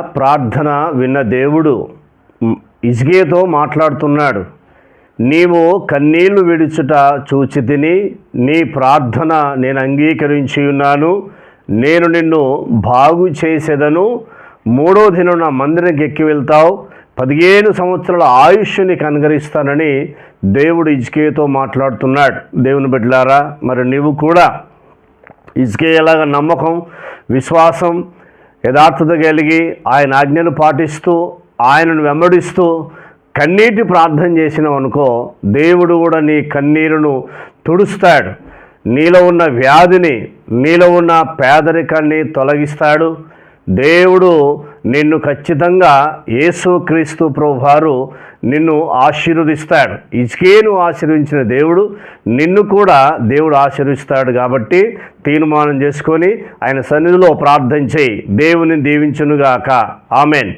ప్రార్థన విన్న దేవుడు ఇజ్కియతో మాట్లాడుతున్నాడు. నీవు కన్నీళ్ళు విడుచుట చూచి తిని నీ ప్రార్థన నేను అంగీకరించి ఉన్నాను. నేను నిన్ను బాగు చేసేదను. మూడో దినం నా మందిరానికి ఎక్కి వెళ్తావు. పదిహేను సంవత్సరాల ఆయుష్ని కనుగరిస్తానని దేవుడు ఇజ్కేతో మాట్లాడుతున్నాడు. దేవుని బిడ్డలారా మరి నీవు కూడా ఇజ్కేయలాగా నమ్మకం విశ్వాసం యథార్థత కలిగి ఆయన ఆజ్ఞను పాటిస్తూ ఆయనను వెంబడిస్తూ కన్నీటి ప్రార్థన చేసినావు అనుకో దేవుడు కూడా నీ కన్నీరును తుడుస్తాడు. నీలో ఉన్న వ్యాధిని నీలో ఉన్న పేదరికాన్ని తొలగిస్తాడు. దేవుడు నిన్ను ఖచ్చితంగా యేసుక్రీస్తు ప్రభువారు నిన్ను ఆశీర్వదిస్తాడు. ఇజ్కేను ఆశీర్వించిన దేవుడు నిన్ను కూడా దేవుడు ఆశీర్విస్తాడు కాబట్టి తీర్మానం చేసుకొని ఆయన సన్నిధిలో ప్రార్థన చేయి. దేవుని దీవించునుగాక. ఆమెన్.